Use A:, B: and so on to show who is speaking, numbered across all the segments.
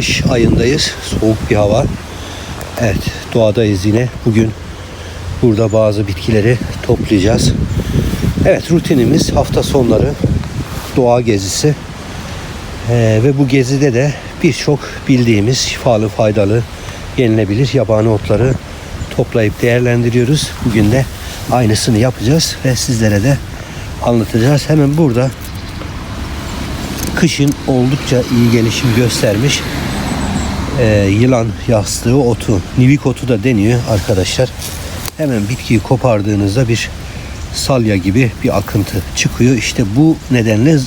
A: kış ayındayız. Soğuk bir hava. Evet doğadayız yine. Bugün burada bazı bitkileri toplayacağız. Evet rutinimiz hafta sonları doğa gezisi. Ee, ve bu gezide de birçok bildiğimiz şifalı, faydalı, yenilebilir yabani otları toplayıp değerlendiriyoruz. Bugün de aynısını yapacağız ve sizlere de anlatacağız. Hemen burada kışın oldukça iyi gelişim göstermiş ee, yılan yastığı otu, nivik otu da deniyor arkadaşlar. Hemen bitkiyi kopardığınızda bir salya gibi bir akıntı çıkıyor. İşte bu nedenle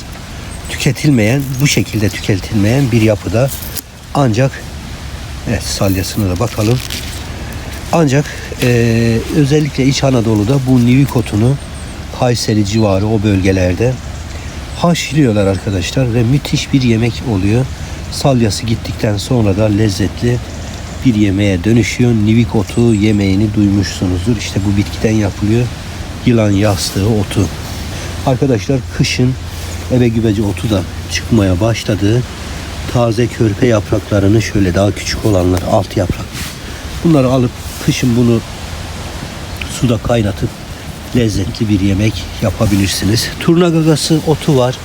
A: tüketilmeyen, bu şekilde tüketilmeyen bir yapıda ancak evet salyasına da bakalım. Ancak eee, özellikle İç Anadolu'da bu nivik otunu Kayseri civarı o bölgelerde haşlıyorlar arkadaşlar ve müthiş bir yemek oluyor. Salyası gittikten sonra da lezzetli bir yemeğe dönüşüyor. Nivik otu yemeğini duymuşsunuzdur. İşte bu bitkiden yapılıyor. Yılan yastığı otu. Arkadaşlar kışın ebe güveci otu da çıkmaya başladı. Taze körpe yapraklarını şöyle daha küçük olanlar alt yaprak. Bunları alıp kışın bunu suda kaynatıp lezzetli bir yemek yapabilirsiniz. Turna gagası otu var.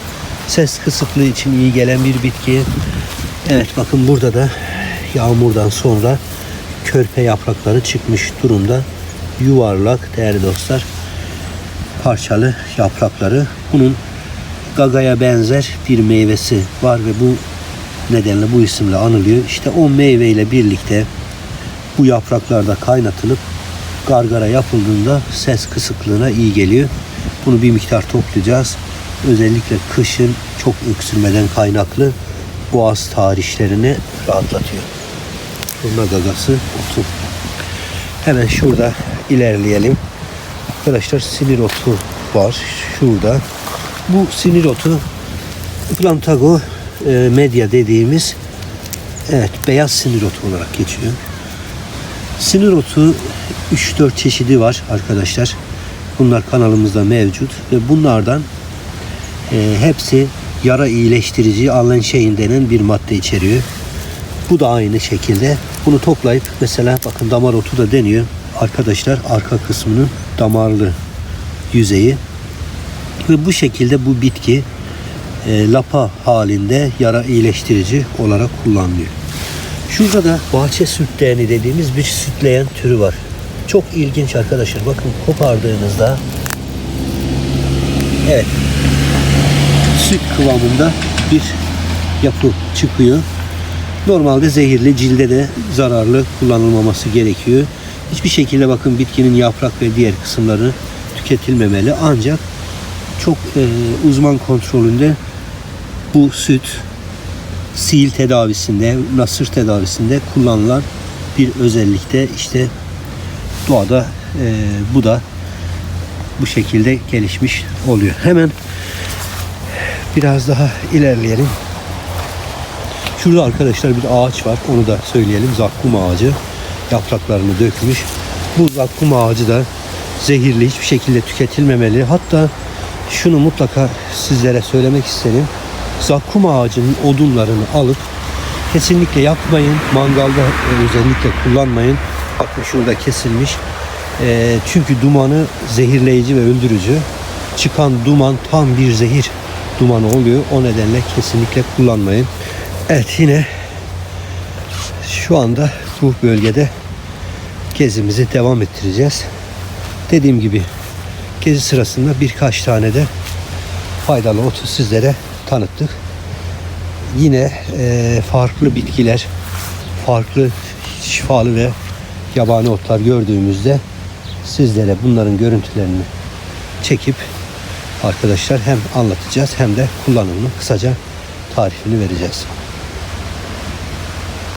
A: Ses kısıklığı için iyi gelen bir bitki. Evet bakın burada da yağmurdan sonra körpe yaprakları çıkmış durumda. Yuvarlak değerli dostlar parçalı yaprakları. Bunun gagaya benzer bir meyvesi var ve bu nedenle bu isimle anılıyor. İşte o meyveyle birlikte bu yapraklarda kaynatılıp gargara yapıldığında ses kısıklığına iyi geliyor. Bunu bir miktar toplayacağız. Özellikle kışın çok öksürmeden kaynaklı boğaz tarihlerini rahatlatıyor. Turna gagası otu. Hemen şurada ilerleyelim. Arkadaşlar sinir otu var şurada. Bu sinir otu Plantago e, media dediğimiz evet beyaz sinir otu olarak geçiyor. Sinir otu 3-4 çeşidi var arkadaşlar. Bunlar kanalımızda mevcut ve bunlardan e, hepsi yara iyileştirici allenşein denen bir madde içeriyor. Bu da aynı şekilde. Bunu toplayıp mesela bakın damar otu da deniyor. Arkadaşlar arka kısmının damarlı yüzeyi ve bu şekilde bu bitki e, lapa halinde yara iyileştirici olarak kullanılıyor. Şurada da bahçe sütleğeni dediğimiz bir sütleyen türü var. Çok ilginç arkadaşlar. Bakın kopardığınızda evet süt kıvamında bir yapı çıkıyor. Normalde zehirli, cilde de zararlı kullanılmaması gerekiyor. Hiçbir şekilde bakın bitkinin yaprak ve diğer kısımları tüketilmemeli. Ancak çok e, uzman kontrolünde bu süt sil tedavisinde, nasır tedavisinde kullanılan bir özellikte işte doğada e, bu da bu şekilde gelişmiş oluyor. Hemen biraz daha ilerleyelim. Şurada arkadaşlar bir ağaç var. Onu da söyleyelim. Zakkum ağacı. Yapraklarını dökmüş. Bu zakkum ağacı da zehirli hiçbir şekilde tüketilmemeli. Hatta şunu mutlaka sizlere söylemek isterim. Zakkum ağacının odunlarını alıp kesinlikle yakmayın. Mangalda özellikle kullanmayın. Bakın şurada kesilmiş. Ee, çünkü dumanı zehirleyici ve öldürücü. Çıkan duman tam bir zehir dumanı oluyor. O nedenle kesinlikle kullanmayın. Evet yine şu anda bu bölgede gezimizi devam ettireceğiz. Dediğim gibi gezi sırasında birkaç tane de faydalı otu sizlere tanıttık. Yine e, farklı bitkiler, farklı şifalı ve yabani otlar gördüğümüzde sizlere bunların görüntülerini çekip arkadaşlar hem anlatacağız hem de kullanımını kısaca tarifini vereceğiz.